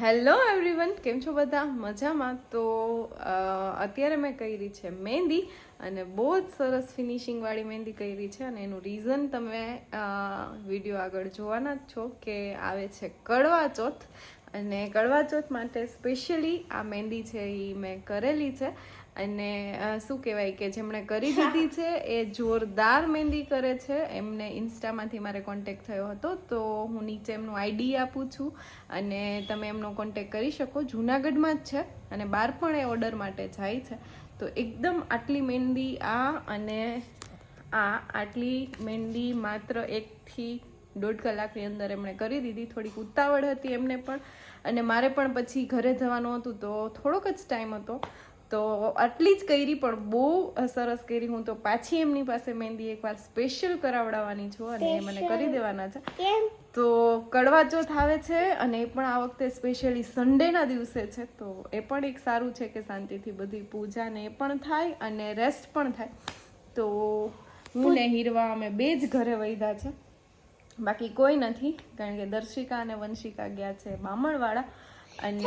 Hello everyone, કેમ છો બધા? મજામાં? તો અત્યારે મેં કરી છે મહેંદી અને બહુ જ સરસ ફિનિશિંગવાળી મહેંદી કરી છે અને એનું રીઝન તમે વીડિયો આગળ જોવાના જ છો કે આવે છે કડવા ચોથ. અને કડવા ચોથ માટે સ્પેશિયલી આ મહેંદી છે એ મેં કરેલી છે. અને શું કહેવાય કે જેમણે કરી દીધી છે, એ જોરદાર મહેંદી કરે છે. એમને ઇન્સ્ટામાંથી મારે કોન્ટેક થયો હતો, તો હું નીચે એમનું આઈડી આપું છું અને તમે એમનો કોન્ટેક કરી શકો. જુનાગઢમાં જ છે અને બહાર પણ એ ઓર્ડર માટે જાય છે. તો એકદમ આટલી મહેંદી આ અને આ આટલી મહેંદી માત્ર એકથી દોઢ કલાકની અંદર એમણે કરી દીધી. થોડીક ઉતાવળ હતી એમને પણ. અને મારે પણ પછી ઘરે જવાનું હતું તો થોડોક જ ટાઈમ હતો. તો આટલી જ કરી પણ બહુ સરસ કરી. હું તો પાછી એમની પાસે મહેંદી એકવાર સ્પેશિયલ કરાવડાવવાની છું અને એ મને કરી દેવાના છે. તો કડવા ચોથ આવે છે અને એ પણ આ વખતે સ્પેશિયલી સન્ડેના દિવસે છે તો એ પણ એક સારું છે કે શાંતિથી બધી પૂજા ને એ પણ થાય અને રેસ્ટ પણ થાય. તો હું ને હીરવા અમે બે જ ઘરે વૈધા છે. બાકી કોઈ નથી કારણ કે દર્શિકા અને વંશિકા ગયા છે બામણવાળા અને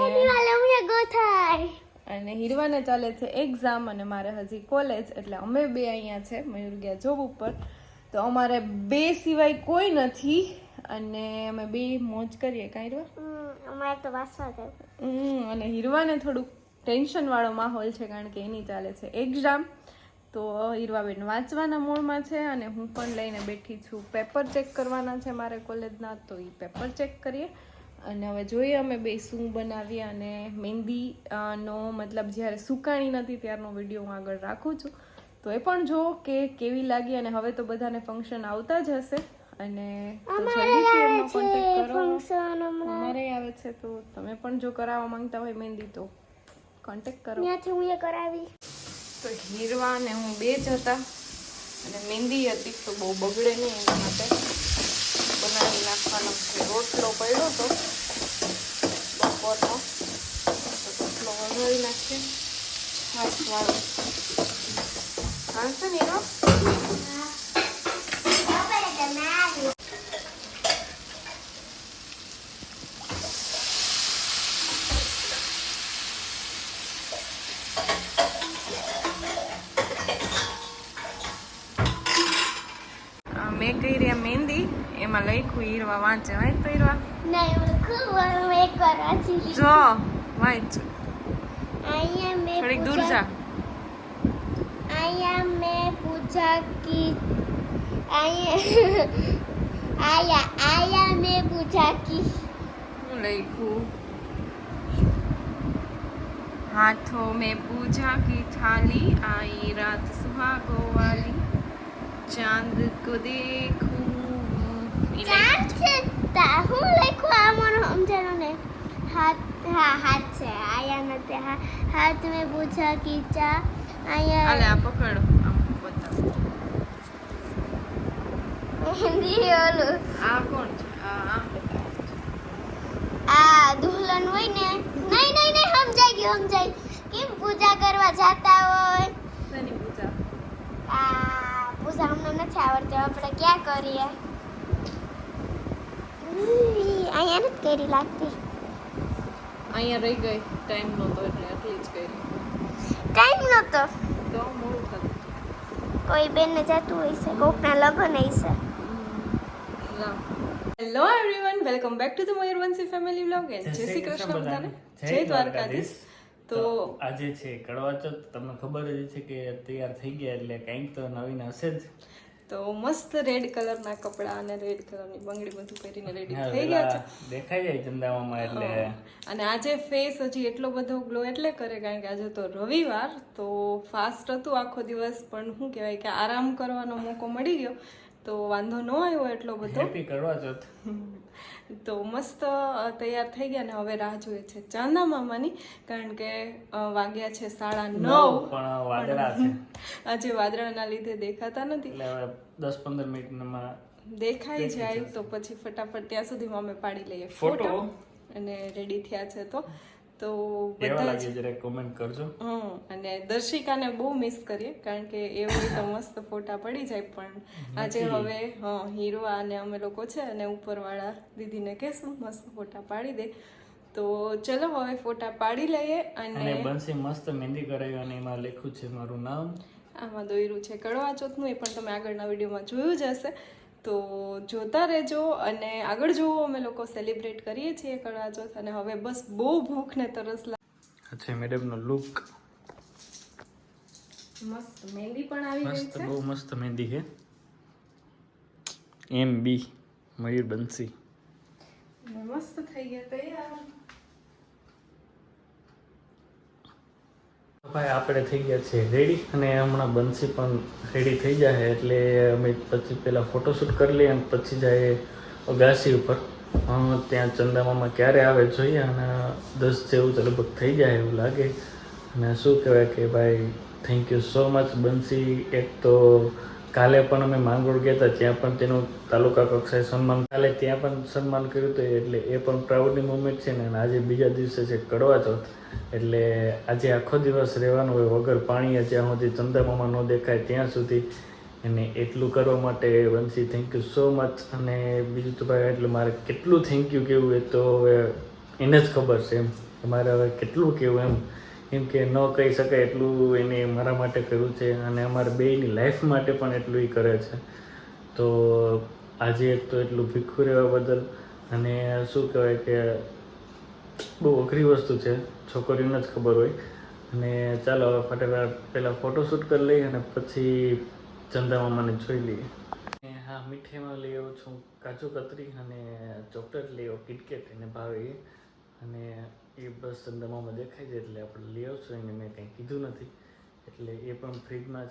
અને હીરવાને ચાલે છે એક્ઝામ અને મારે હજી કોલેજ એટલે અમે બે અહીંયા છે મયુર ગયા જોબ ઉપર. તો અમારે બે સિવાય કોઈ નથી અને અમે બે મોજ કરીએ કાંઈ હીરવા અમારે તો વાસવા હમ, અને હીરવાને થોડુંક ટેન્શન વાળો માહોલ છે કારણ કે એની ચાલે છે એક્ઝામ તો હીરવાબેન વાંચવાના મૂળમાં છે અને હું પણ લઈને બેઠી છું. પેપર ચેક કરવાના છે મારે કોલેજના તો એ પેપર ચેક કરીએ. અને હવે જોઈએ અમે બે શું બનાવીએ અને મહેંદી નો મતલબ જ્યારે સુકાણી નથી ત્યારનો વીડિયો હું આગળ રાખું છું. તો એ પણ જો કે કેવી લાગી અને હવે તો બધાને ફંક્શન આવતા જ હશે. અને અમારે આવે છે તો તમે પણ જો કરાવવા માંગતા હોય મહેંદી તો કોન્ટેક્ટ કરો. ત્યાંથી હું એ કરાવી તો હીરવા ને હું બે જ હતા. અને મહેંદી હતી તો બહુ બગડે નહીં એના માટે. બનાવી નાખવાનો છે. રોટલો પડ્યો તો બપોરનો. રોટલો વઘારી નાખીએ. હા વાળો હાલશે ને હીરો આ મેં કરી આ મહેંદી એમાં લખ્યું હીરવા વાંચે વાંચ તો હીરવા જો વાંચ થોડીક દૂર જા. આયા મેં પૂજા કી આયા આયા આયા પૂજા કી હું લખ્યું? હાથો મેં પૂજા કી થાલી આઈ રાત સુહાગો વાલી. ચાંદ કો દેખો ઈ ચાંદ. છે તા હું લખું આ મને સમજાણું ને હાથ હા હાથ છે આયા નથી હા હાથ મેં પૂછા કી ચા આલે આ પકડો આમ ઓલું આ કોણ છે આ આ દુલ્હન હોય ને નહીં નહીં નહીં સમજાઈ ગયું સમજાઈ કેમ પૂજા કરવા જાતા હોય શેની પૂજા આ પૂજા અમને નથી આવડતી આપણે ક્યાં કરીએ અહીંયા નથી કરી લાગતી. અહીંયા રહી ગઈ ટાઈમ નહોતો એટલે આટલી જ કરી. ટાઈમ નહોતો. તો મોડું થતું. કોઈ બેનને જતું હોય છે કોકના લગ્ન હશે hello everyone welcome back to the Mayurvanshi family vlog and જય શ્રી કૃષ્ણ બધાને. જય દ્વારકાધીશ. તો તો આજે છે કડવા ચોથ તમને ખબર જ છે કે તૈયાર થઈ ગયા એટલે કંઈક તો નવીન હશે જ. તો મસ્ત રેડ કલરના કપડાં અને રેડ કલરની બંગડી બધું પહેરીને રેડી થઈ ગયા છે. દેખાઈ જાય ચંદામામાં એટલે. અને આજે ફેસ હજી એટલો બધો ગ્લો એટલે કરે કારણ કે આજે તો રવિવાર તો ફાસ્ટ હતું આખો દિવસ પણ શું કહેવાય કે આરામ કરવાનો મોકો મળી ગયો. તો વાંધો ન આવ્યો એટલો બધો. હેપી કરવા જોત તો મસ્ત તૈયાર થઈ ગયા ને હવે રાહ જોઈએ છે ચાંદા મામાની કારણ કે વાગ્યા છે સાડા નવ. પણ વાદળા છે. આજે વાદળાના લીધે દેખાતા નથી. દસ પંદર મિનિટમાં દેખાઈ જાય તો પછી ફટાફટ ત્યાં સુધીમાં અમે પાડી લઈએ. ફોટો? અને રેડી થયા છે તો. તો બધા જ જરાક કોમેન્ટ કરજો. હમ અને દર્શિકાને બહુ મિસ કરીએ કારણ કે એ હોય તો મસ્ત ફોટા પડી જાય પણ આજે હવે હા હીરો અને અમે લોકો છે અને ઉપરવાળા દીદીને કહેશું મસ્ત ફોટા પાડી દે. તો ચલો હવે ફોટા પાડી લઈએ અને અને બંસી મસ્ત મહેંદી કરાવી અને એમાં લખ્યું છે મારું નામ. આમાં દોર્યું છે કડવા ચોથનું એ પણ તમે આગળના વિડીયોમાં જોયું જ હશે. તો જોતા રહેજો અને આગળ જોવો અમે લોકો સેલિબ્રેટ કરીએ છીએ કરવા ચોથ અને હવે બસ બહુ ભૂખ ને તરસ લાગે. મેડમનો લુક મસ્ત મહેંદી પણ આવી ગઈ મસ્ત છે. બહુ મસ્ત મહેંદી છે. એમ બી મયુર બંસી. મસ્ત થઈ ગયા તૈયાર. ભાઈ, આપણે થઈ ગયા છે રેડી અને હમણાં બંસી પણ રેડી થઈ જાય એટલે અમે પછી પહેલાં ફોટોશૂટ કરી લઈએ અને પછી જાય અગાસી ઉપર. ત્યાં ચંદામામાં ક્યારે આવે જોઈએ અને દસ જેવું તો લગભગ થઈ જાય એવું લાગે. અને શું કહેવાય કે ભાઈ thank you so much Bansi એક તો કાલે પણ અમે માંગરોળ ગયા હતા ત્યાં પણ તેનું તાલુકા કક્ષાએ સન્માન કાલે ત્યાં પણ સન્માન કર્યું હતું, એટલે એ પણ પ્રાઉડની મુમેન્ટ છે ને, અને આજે બીજા દિવસે છે કડવા ચોથ, એટલે આજે આખો દિવસ રહેવાનું હોય, વગર પાણીએ જ્યાં સુધી ચંદ્રમામાં ન દેખાય ત્યાં સુધી, અને એટલું કરવા માટે Vanshi thank you so much અને બીજું તો ભાઈ એટલે મારે કેટલું થેન્ક યુ કહેવું એ તો હવે એને જ ખબર છે એમ મારે હવે કેટલું કહેવું એમ. કેમ કે ન કહી શકાય એટલું એને મારા માટે કર્યું છે અને અમારા બેની લાઈફ માટે પણ એટલું એ કરે છે. તો આજે એક તો એટલું ભીખું રહેવા બદલ અને શું કહેવાય કે બહુ અઘરી વસ્તુ છે, છોકરીઓને જ ખબર હોય. અને ચાલો હવે ફટાફટ પહેલાં ફોટોશૂટ કરી લઈએ અને પછી ચંદામાં મને જોઈ લઈએ. હા, મીઠાઈમાં લઈ આવું છું, કાજુ કતરી અને ચોકલેટ લઈ આવું કિટકેટ એને ભાવે એ બસ ચંદામામાં દેખાય છે એટલે આપણે લઈ આવશું, એને મેં કંઈ કીધું નથી. એટલે એ પણ ફ્રીજમાં